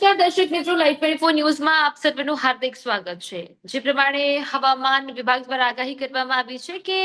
નમસ્કાર દર્શક મિત્રો લાઈવ ટ્વેન્ટી ફોર ન્યૂઝમાં આપ સર્વનું હાર્દિક સ્વાગત છે. જે પ્રમાણે હવામાન વિભાગ દ્વારા આગાહી કરવામાં આવી છે કે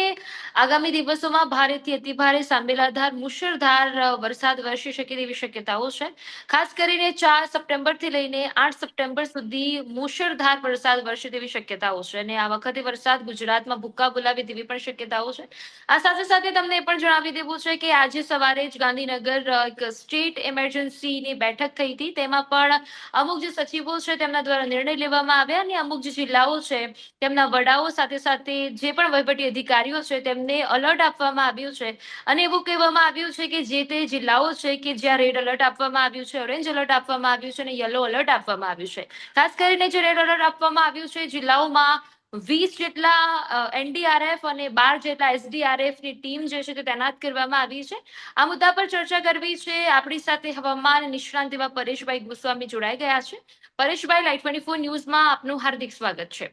આગામી દિવસોમાં ભારેથી અતિભારે સાંબેલાધાર, મુશળધાર વરસાદ વરસી શકે તેવી શક્યતાઓ છે. ખાસ કરીને ચાર સપ્ટેમ્બરથી લઈને આઠ સપ્ટેમ્બર સુધી મુશળધાર વરસાદ વરસે તેવી શક્યતાઓ છે અને આ વખતે વરસાદ ગુજરાતમાં ભૂક્કા બોલાવે તેવી પણ શક્યતાઓ છે. આ સાથે સાથે તમને એ પણ જણાવી દેવું છે કે આજે સવારે જ ગાંધીનગર એક સ્ટેટ ઇમરજન્સીની બેઠક થઈ હતી. તેમાં પણ અમુક જે સચિવો છે તેમના દ્વારા નિર્ણય લેવામાં આવ્યા અને અમુક જે જિલ્લાઓ છે તેમના વડાઓ સાથે સાથે જે પણ વહીવટી અધિકારીઓ છે તેમને અલર્ટ આપવામાં આવ્યું છે. અને એવું કહેવામાં આવ્યું છે કે જે તે જિલ્લાઓ છે કે જ્યાં રેડ અલર્ટ આપવામાં આવ્યું છે ઓરેન્જ અલર્ટ આપવામાં આવ્યું છે અને યલો અલર્ટ આપવામાં આવ્યું છે. ખાસ કરીને જે રેડ અલર્ટ આપવામાં આવ્યું છે જિલ્લાઓમાં વીસ જેટલા એનડીઆરએફ અને બાર જેટલા એસડીઆરએફની ટીમ જે છે તે તૈનાત કરવામાં આવી છે. આ મુદ્દા પર ચર્ચા કરવી છે આપણી સાથે હવામાન નિષ્ણાંત એવા પરેશભાઈ ગોસ્વામી જોડાઈ ગયા છે. પરેશભાઈ લાઈટ ટ્વેન્ટી ફોર ન્યૂઝમાં આપનું હાર્દિક સ્વાગત છે.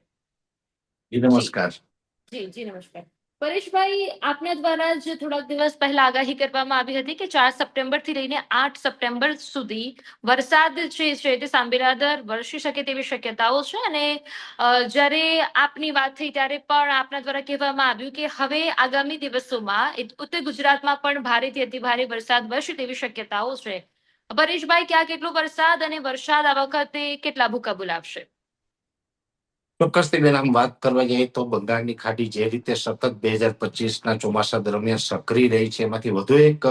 નમસ્કાર. જી જી નમસ્કાર. પરેશભાઈ, આપના દ્વારા જ થોડાક દિવસ પહેલા આગાહી કરવામાં આવી હતી કે ચાર સપ્ટેમ્બરથી લઈને આઠ સપ્ટેમ્બર સુધી વરસાદ છે તે સાંબેલાદર વરસી શકે તેવી શક્યતાઓ છે. અને જ્યારે આપની વાત થઈ ત્યારે પણ આપના દ્વારા કહેવામાં આવ્યું કે હવે આગામી દિવસોમાં ઉત્તર ગુજરાતમાં પણ ભારેથી અતિભારે વરસાદ વરસે તેવી શક્યતાઓ છે. પરેશભાઈ, ક્યાં કેટલો વરસાદ અને વરસાદ આ વખતે કેટલા ભૂકા બોલાવશે ચોક્કસથી બેન, આમ વાત કરવા જઈએ તો બંગાળની ખાડી જે રીતે સતત બે હજાર પચીસના ચોમાસા દરમિયાન સક્રિય રહી છે, એમાંથી વધુ એક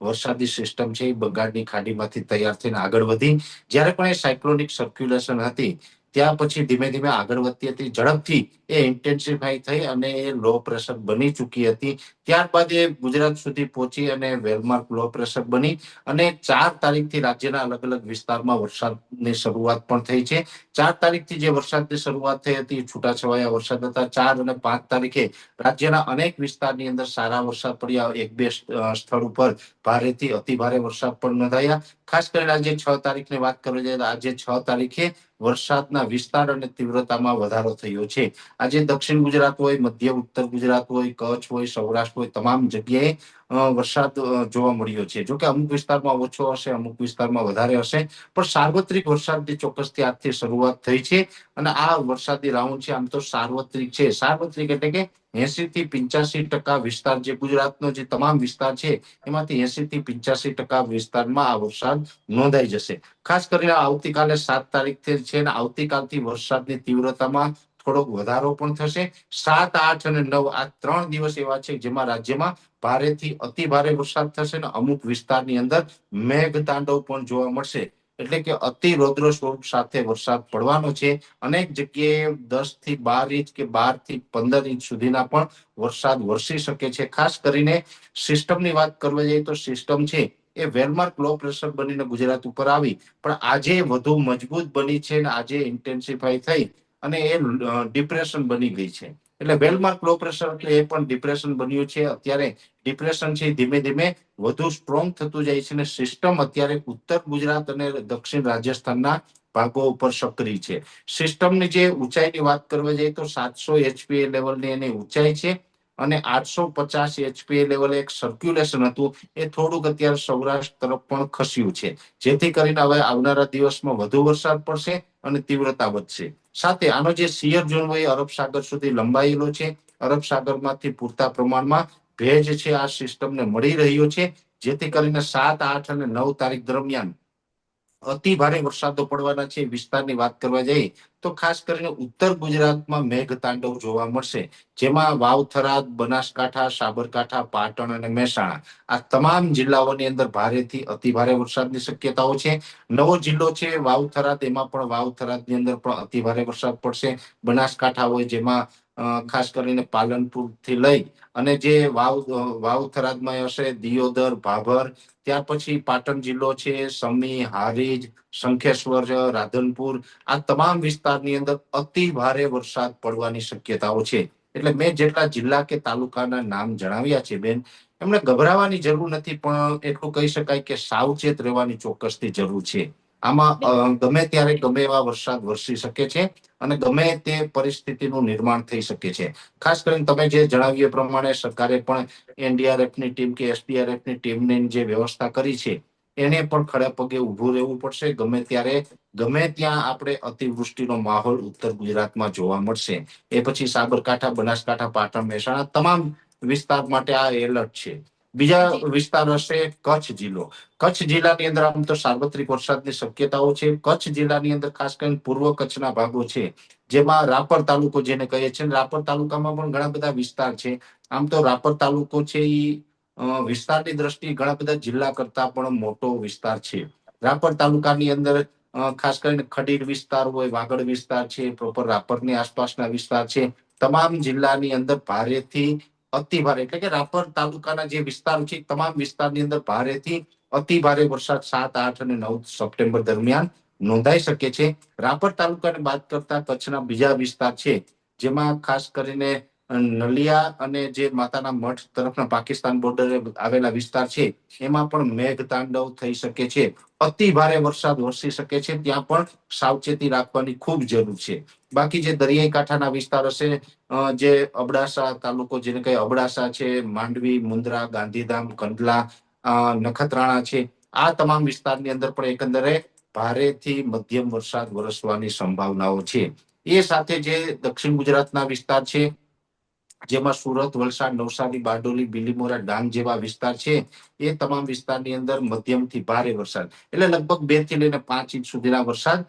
વરસાદી સિસ્ટમ છે એ બંગાળની ખાડીમાંથી તૈયાર થઈને આગળ વધી. જ્યારે પણ એ સાયક્લોનિક સર્ક્યુલેશન હતી ત્યાં પછી ધીમે ધીમે આગળ વધતી હતી. ઝડપથી એ ઇન્ટેન્સિફાઈ થઈ અને એ લો પ્રેશર બની ચૂકી હતી. ત્યારબાદ એ ગુજરાત સુધી પહોંચી અને વેલમાર્ક લો પ્રેશર બની અને ચાર તારીખથી રાજ્યના અલગ અલગ વિસ્તારમાં વરસાદની શરૂઆત પણ થઈ છે. ચાર તારીખથી જે વરસાદની શરૂઆત થઈ હતી છૂટાછવાયા વરસાદ હતા. ચાર અને પાંચ તારીખે રાજ્યના અનેક વિસ્તારની અંદર સારા વરસાદ પડ્યા. એક બે સ્થળ ઉપર ભારેથી અતિભારે વરસાદ પણ નોંધાયા. ખાસ કરીને આજે છ તારીખની વાત કરવી જોઈએ આજે છ તારીખે વરસાદના વિસ્તાર અને તીવ્રતામાં વધારો થયો છે. આજે દક્ષિણ ગુજરાત હોય, મધ્ય, ઉત્તર ગુજરાત હોય, કચ્છ હોય, સૌરાષ્ટ્ર હોય, તમામ જગ્યાએ વરસાદ જોવા મળ્યો છે. જોકે અમુક વિસ્તારમાં ઓછો હશે, અમુક વિસ્તારમાં વધારે હશે. પણ સાર્વત્રિક વરસાદની ચોક્કસથી આજથી શરૂઆત થઈ છે અને આ વરસાદી રાઉન્ડ છે, આમ તો સાર્વત્રિક છે. સાર્વત્રિક એટલે કે એસી થી પિંચાસી ટકા વિસ્તાર જે ગુજરાતનો જે તમામ વિસ્તાર છે, એમાંથી એસી થી પિંચાસી ટકા વિસ્તારમાં આ વરસાદ નોંધાઈ જશે. ખાસ કરીને આવતીકાલે સાત તારીખથી છે અને આવતીકાલથી વરસાદની તીવ્રતામાં થોડોક વધારો પણ થશે. સાત, આઠ અને નવ આ ત્રણ દિવસ એવા છે જેમાં રાજ્યમાં ભારેથી અતિ ભારે વરસાદ થશે ને અમુક વિસ્તારની અંદર મેઘ તાંડવ પણ જોવા મળશે. એટલે કે અતિ રૌદ્ર સ્વરૂપ સાથે વરસાદ પડવાનો છે. અનેક જગ્યાએ દસથી બાર ઇંચ કે બારથી પંદર ઇંચ સુધીના પણ વરસાદ વરસી શકે છે. ખાસ કરીને સિસ્ટમની વાત કરવા જઈએ તો સિસ્ટમ છે એ વેલમાર્ક લો પ્રેશર બનીને ગુજરાત ઉપર આવી. પણ આજે વધુ મજબૂત બની છે અને આજે ઇન્ટેન્સિફાઈ થઈ અને એ ડિપ્રેશન બની ગઈ છે. એટલે વેલમાર્ક લો પ્રેશર એટલે એ પણ ડિપ્રેશન બન્યું છે. અત્યારે ડિપ્રેશન છે ધીમે ધીમે વધુ સ્ટ્રોંગ થતું જાય છે અને સિસ્ટમ અત્યારે ઉત્તર ગુજરાત અને દક્ષિણ રાજસ્થાનના ભાગો ઉપર સક્રિય છે. સિસ્ટમની જે ઊંચાઈની વાત કરવા જઈએ તો સાતસો એચપીએ લેવલની એની ઊંચાઈ છે અને આઠસો પચાસ એચપીએ લેવલે એક સર્ક્યુલેશન હતું. એ થોડુંક અત્યારે સૌરાષ્ટ્ર તરફ પણ ખસ્યું છે. જેથી કરીને હવે આવનારા દિવસમાં વધુ વરસાદ પડશે અને તીવ્રતા વધશે. સાથે આનો જે સિયર ઝોન હોય અરબ સાગર સુધી લંબાયેલો છે. અરબ સાગરમાંથી પૂરતા પ્રમાણમાં ભેજ છે આ સિસ્ટમને મળી રહ્યો છે. જેથી કરીને સાત, આઠ અને નવ તારીખ દરમિયાન અતિ ભારે વરસાદો પડવાના છે. વિસ્તારની વાત કરવા જઈએ તો ખાસ કરીને ઉત્તર ગુજરાતમાં મેઘ તાંડવ જોવા મળશે, જેમાં વાવ થરાદ બનાસકાંઠા, સાબરકાંઠા, પાટણ અને મહેસાણા આ તમામ જિલ્લાઓની અંદર ભારેથી અતિ ભારે વરસાદની શક્યતાઓ છે. નવો જિલ્લો છે વાવ થરાદ એમાં પણ વાવ થરાદની અંદર પણ અતિ ભારે વરસાદ પડશે. બનાસકાંઠા હોય, જેમાં ખાસ કરીને પાલનપુરથી લઈ અને જે વાવ વાવ થરાદમાં હશે, દિયોદર, ભાભર, ત્યાર પછી પાટણ જિલ્લો છે, સમી, હારીજ, શંખેશ્વર, રાધનપુર, આ તમામ વિસ્તારની અંદર અતિ ભારે વરસાદ પડવાની શક્યતાઓ છે. એટલે મેં જેટલા જિલ્લા કે તાલુકાના નામ જણાવ્યા છે, બેન, એમને ગભરાવાની જરૂર નથી, પણ એટલું કહી શકાય કે સાવચેત રહેવાની ચોક્કસથી જરૂર છે. આમાં ગમે ત્યારે ગમે એવા વરસાદ વરસી શકે છે અને ગમે તે પરિસ્થિતિનું નિર્માણ થઈ શકે છે. ખાસ કરીને તમે જે જણાવ્યું પ્રમાણે સરકારે પણ એનડીઆરએફની ટીમ કે એસડીઆરએફની ટીમની જે વ્યવસ્થા કરી છે એને પણ ખડા પગે ઊભું રહેવું પડશે. ગમે ત્યારે ગમે ત્યાં આપણે અતિવૃષ્ટિનો માહોલ ઉત્તર ગુજરાતમાં જોવા મળશે. એ પછી સાબરકાંઠા બનાસકાંઠા પાટણ મહેસાણા તમામ વિસ્તાર માટે આ એલર્ટ છે. બીજા. વિસ્તાર હશે કચ્છ જિલ્લો. કચ્છ જિલ્લાની અંદર આમ તો સાર્વત્રિક વરસાદની શક્યતાઓ છે. કચ્છ જિલ્લાની અંદર ખાસ કરીને પૂર્વ કચ્છના ભાગો છે જેમાં રાપર તાલુકો જેને કહીએ છીએ. રાપર તાલુકામાં પણ ઘણા બધા વિસ્તાર છે. આમ તો રાપર તાલુકો છે એ વિસ્તારની દ્રષ્ટિએ ઘણા બધા જિલ્લા કરતા પણ મોટો વિસ્તાર છે. રાપર તાલુકાની અંદર ખાસ કરીને ખડીર વિસ્તાર હોય વાગડ વિસ્તાર છે પ્રોપર રાપરની આસપાસના વિસ્તાર છે. તમામ જિલ્લાની અંદર ભારેથી અતિ ભારે. એટલે કે રાપર તાલુકાના જે વિસ્તાર છે તમામ વિસ્તારની અંદર ભારેથી અતિ ભારે વરસાદ સાત, આઠ અને નવ સપ્ટેમ્બર દરમિયાન નોંધાઈ શકે છે. રાપર તાલુકાને બાદ કરતા કચ્છના બીજા વિસ્તાર છે, જેમાં ખાસ કરીને નલિયા અને જે માતાના મઠ તરફના પાકિસ્તાન બોર્ડરે આવેલા વિસ્તાર છે, એમાં પણ મેઘ તાંડવ થઈ શકે છે. અતિ ભારે વરસાદ વરસી શકે છે, ત્યાં પણ સાવચેતી રાખવાની ખૂબ જરૂર છે. બાકી જે દરિયાઈ કાંઠાના વિસ્તાર હશે જે અબડાસા તાલુકો જેને કહે અબડાસા છે, માંડવી, મુન્દ્રા, ગાંધીધામ, કંડલા નખત્રાણા છે, આ તમામ વિસ્તારની અંદર પણ એકંદરે ભારેથી મધ્યમ વરસાદ વરસવાની સંભાવનાઓ છે. એ સાથે જે દક્ષિણ ગુજરાતના વિસ્તાર છે જેમાં સુરત, વલસાડ, નવસારી, બારડોલી બિલીમોરા ડાંગ જેવા વિસ્તાર છે. એ તમામ વિસ્તારની અંદર મધ્યમથી ભારે વરસાદ. એટલે લગભગ બેથી લઈને પાંચ ઇંચ સુધીના વરસાદ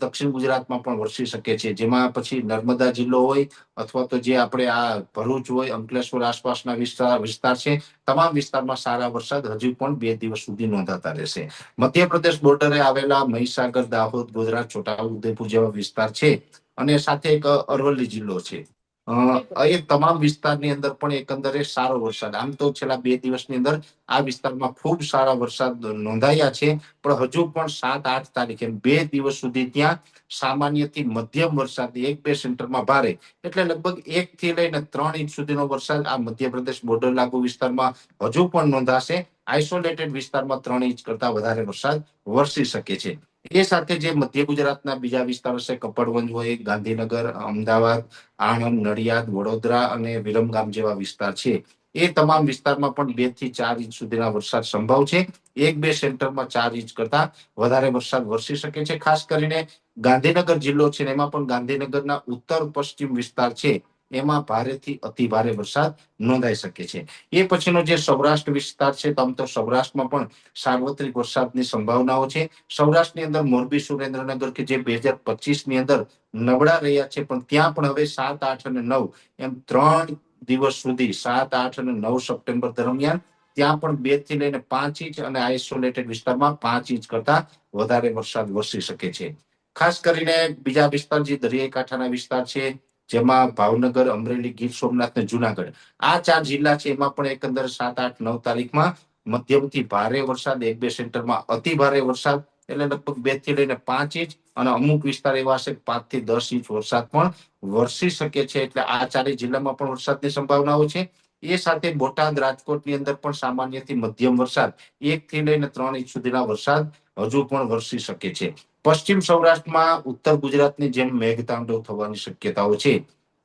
દક્ષિણ ગુજરાતમાં પણ વરસી શકે છે. જેમાં પછી નર્મદા જિલ્લો હોય અથવા તો જે આપણે આ ભરૂચ હોય, અંકલેશ્વર આસપાસના વિસ્તાર વિસ્તાર છે, તમામ વિસ્તારમાં સારા વરસાદ હજુ પણ બે દિવસ સુધી નોંધાતા રહેશે. મધ્યપ્રદેશ બોર્ડરે આવેલા મહીસાગર, દાહોદ ગોધરા છોટાઉદેપુર જેવા વિસ્તાર છે અને સાથે એક અરવલ્લી જિલ્લો છે. એ તમામ વિસ્તારની અંદર પણ એકંદરે સારો વરસાદ. આમ તો છેલ્લા બે દિવસની અંદર આ વિસ્તારમાં ખૂબ સારા વરસાદ નોંધાયા છે, પણ હજુ પણ સાત, આઠ તારીખે બે દિવસ સુધી ત્યાં સામાન્યથી મધ્યમ વરસાદ, એક, બે સેન્ટરમાં ભારે. એટલે લગભગ એક થી લઈને ત્રણ ઇંચ સુધીનો વરસાદ આ મધ્યપ્રદેશ બોર્ડર લાગુ વિસ્તારમાં હજુ પણ નોંધાશે. આઇસોલેટેડ વિસ્તારમાં ત્રણ ઇંચ કરતા વધારે વરસાદ વરસી શકે છે. એ સાથે જે મધ્ય ગુજરાતના બીજા વિસ્તારો છે, કપડવંજ હોય, ગાંધીનગર, અમદાવાદ, આણંદ, નડિયાદ, વડોદરા અને વિરમગામ જેવા વિસ્તાર છે. એ તમામ વિસ્તારમાં પણ બેથી ચાર ઇંચ સુધીના વરસાદ સંભવ છે. એક બે સેન્ટરમાં ચાર ઇંચ કરતા વધારે વરસાદ વરસી શકે છે. ખાસ કરીને ગાંધીનગર જિલ્લો છે એમાં પણ ગાંધીનગરના ઉત્તર પશ્ચિમ વિસ્તાર છે. એમાં ભારેથી અતિ ભારે વરસાદ નોંધાઈ શકે છે. એ પછીનો જે સૌરાષ્ટ્ર વિસ્તાર છે આમ તો સૌરાષ્ટ્રમાં પણ સાર્વત્રિક વરસાદની સંભાવનાઓ છે. સૌરાષ્ટ્રની અંદર મોરબી, સુરેન્દ્રનગર કે જે બે હજાર પચીસની અંદર નબળા રહ્યા છે, પણ ત્યાં પણ હવે સાત, આઠ અને નવ, એમ ત્રણ દિવસ સુધી સાત, આઠ અને નવ સપ્ટેમ્બર દરમિયાન ત્યાં પણ બેથી લઈને પાંચ ઇંચ અને આઇસોલેટેડ વિસ્તારમાં પાંચ ઇંચ કરતા વધારે વરસાદ વરસી શકે છે. ખાસ કરીને બીજા વિસ્તાર, જે દરિયાઈ કાંઠાના વિસ્તાર છે જેમાં ભાવનગર, અમરેલી, ગીર સોમનાથ અને જુનાગઢ. આ ચાર જિલ્લા છે. એમાં પણ એકંદર સાત, આઠ, નવ તારીખમાં મધ્યમથી ભારે વરસાદ. એક, બે સેન્ટરમાં અતિ ભારે વરસાદ. એટલે લગભગ બેથી લઈને પાંચ ઇંચ અને અમુક વિસ્તાર એવા છે પાંચથી દસ ઇંચ વરસાદ પણ વરસી શકે છે. એટલે આ ચારેય જિલ્લામાં પણ વરસાદની સંભાવનાઓ છે. એ સાથે બોટાદ, રાજકોટની અંદર પણ સામાન્યથી મધ્યમ વરસાદ. એક થી લઈને ત્રણ ઇંચ સુધીના વરસાદ હજુ પણ વરસી શકે છે. પશ્ચિમ સૌરાષ્ટ્રમાં ઉત્તર ગુજરાતની જેમ મેઘતાંડવ થવાની શક્યતાઓ છે.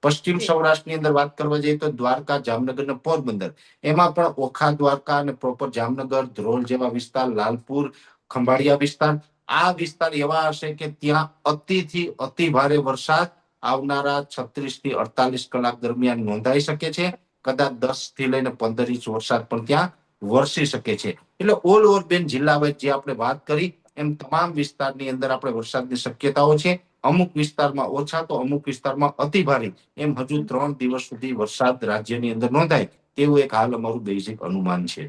પશ્ચિમ સૌરાષ્ટ્રની અંદર વાત કરવા જઈએ તો દ્વારકા જામનગર અને પોરબંદર. એમાં પણ ઓખા દ્વારકા અને પ્રોપર જામનગર ધ્રોલ જેવા વિસ્તાર લાલપુર ખંભાળિયા વિસ્તાર. આ વિસ્તાર એવા હશે કે ત્યાં અતિથી અતિ ભારે વરસાદ આવનારા છત્રીસથી અડતાલીસ કલાક દરમિયાન નોંધાઈ શકે છે. કદાચ દસથી લઈને પંદર ઇંચ વરસાદ પણ ત્યાં વરસી શકે છે. એટલે ઓલ ઓવર બેન જિલ્લા વાઇઝ જે આપણે વાત કરી એમ તમામ વિસ્તારની અંદર આપણે વરસાદની શક્યતાઓ છે. અમુક વિસ્તારમાં ઓછા તો અમુક વિસ્તારમાં અતિ ભારે. એમ હજુ ત્રણ દિવસ સુધી વરસાદ રાજ્યની અંદર નોંધાય. તેવું એક હાલ અમારું બેઝિક અનુમાન છે.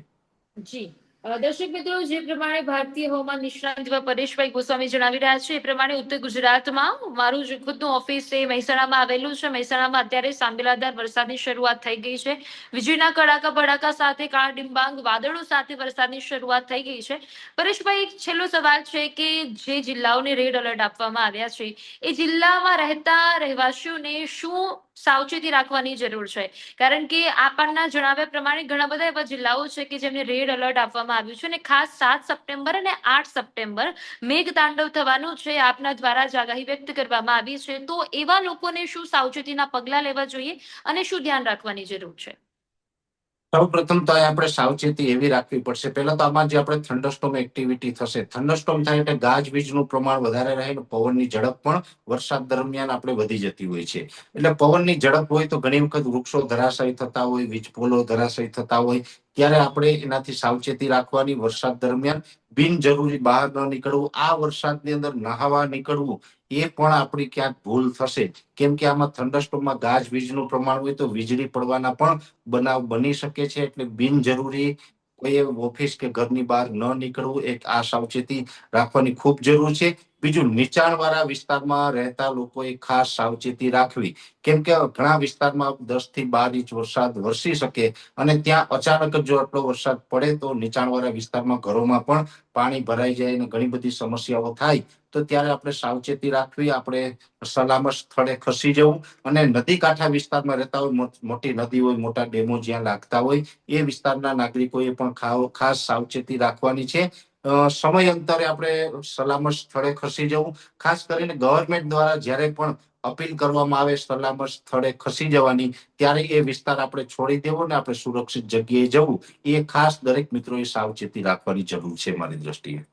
જી. દર્શક મિત્રો, જે પ્રમાણે ભારતીય હવામાન નિષ્ણાંત પરેશભાઈ ગોસ્વામી જણાવી રહ્યા છે, એ પ્રમાણે ઉત્તર ગુજરાતમાં મારું જે ખુદનું ઓફિસ એ મહેસાણામાં આવેલું છે. મહેસાણામાં અત્યારે સાંબેલાધાર વરસાદની શરૂઆત થઈ ગઈ છે. વીજળીના કડાકા ભડાકા સાથે કાળા ડિંબાંગ વાદળો સાથે વરસાદની શરૂઆત થઈ ગઈ છે. પરેશભાઈ, એક છેલ્લો સવાલ છે કે જે જિલ્લાઓને રેડ એલર્ટ આપવામાં આવ્યા છે, એ જિલ્લામાં રહેતા રહેવાસીઓને શું સાવચેતી રાખવાની જરૂર છે. કારણ કે આપણના જણાવ્યા પ્રમાણે ઘણા બધા એવા જિલ્લાઓ છે કે જેમને રેડ એલર્ટ આપવામાં આવ્યું છે અને ખાસ સાત સપ્ટેમ્બર અને આઠ સપ્ટેમ્બર મેઘ તાંડવ થવાનું છે આપના દ્વારા આગાહી વ્યક્ત કરવામાં આવી છે. તો એવા લોકોને શું સાવચેતીના પગલા લેવા જોઈએ અને શું ધ્યાન રાખવાની જરૂર છે? સૌ પ્રથમ તો આપણે સાવચેતી એવી રાખવી પડશે. પહેલા તો આમાં જે આપણે થંડરસ્ટોમ એક્ટિવિટી થશે. થંડરસ્ટોમ થાય એટલે ગાજવીજનું પ્રમાણ વધારે રહે પવનની ઝડપ પણ વરસાદ દરમિયાન આપણે વધી જતી હોય છે. એટલે પવનની ઝડપ હોય તો ઘણી વખત વૃક્ષો ધરાશાયી થતા હોય વીજપોલો ધરાશાયી થતા હોય. ત્યારે આપણે એનાથી સાવચેતી રાખવાની, વરસાદ દરમિયાન બિનજરૂરી બહાર ન નીકળવું. આ વરસાદની અંદર નહાવા નીકળવું એ પણ આપણી ક્યાંક ભૂલ થશે કેમ કે આમાં થંડરસ્ટોમમાં ગાજવીજનું પ્રમાણ હોય તો વીજળી પડવાના પણ બનાવ બની શકે છે. એટલે બિનજરૂરી કોઈ ઓફિસ કે ઘરની બહાર ન નીકળવું એક આ સાવચેતી રાખવાની ખૂબ જરૂર છે. બીજું નીચાણવાળા વિસ્તારમાં રહેતા લોકોએ ખાસ સાવચેતી રાખવી. કેમ કે ઘણા વિસ્તારમાં દસથી બાર ઇંચ વરસાદ વરસી શકે અને ત્યાં અચાનક જો આટલો વરસાદ પડે તો નીચાણવાળા વિસ્તારમાં ઘરોમાં પણ પાણી ભરાઈ જાય અને ઘણી બધી સમસ્યાઓ થાય. તો ત્યારે આપણે સાવચેતી રાખવી, આપણે સલામત સ્થળે ખસી જવું અને નદી કાંઠા વિસ્તારમાં રહેતા હોય મોટી નદી હોય, મોટા ડેમો જ્યાં લાગતા હોય, એ વિસ્તારના નાગરિકોએ પણ ખાસ સાવચેતી રાખવાની છે. સમય અંતરે આપણે સલામત સ્થળે ખસી જવું. ખાસ કરીને ગવર્મેન્ટ દ્વારા જ્યારે પણ અપીલ કરવામાં આવે સલામત સ્થળે ખસી જવાની, ત્યારે એ વિસ્તાર આપણે છોડી દેવો ને આપણે સુરક્ષિત જગ્યાએ જવું. એ ખાસ દરેક મિત્રોએ સાવચેતી રાખવાની જરૂર છે મારી દ્રષ્ટિએ.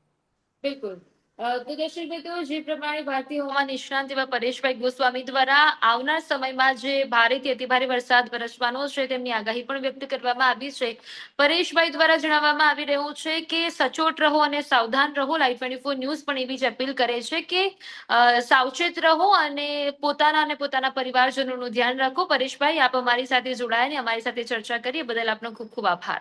બિલકુલ. તો દર્શક મિત્રો, જે પ્રમાણે ભારતીય હવામાન નિષ્ણાંત એવા પરેશભાઈ ગોસ્વામી દ્વારા આવનાર સમયમાં જે ભારેથી અતિભારે વરસાદ વરસવાનો છે તેમની આગાહી પણ વ્યક્ત કરવામાં આવી છે. પરેશભાઈ દ્વારા જણાવવામાં આવી રહ્યું છે કે સચોટ રહો અને સાવધાન રહો. લાઈવ ટ્વેન્ટી ફોર ન્યૂઝ પણ એવી જ અપીલ કરે છે કે સાવચેત રહો અને પોતાના અને પોતાના પરિવારજનોનું ધ્યાન રાખો. પરેશભાઈ, આપ અમારી સાથે જોડાયા અને અમારી સાથે ચર્ચા કરીએ બદલ આપનો ખૂબ ખૂબ આભાર.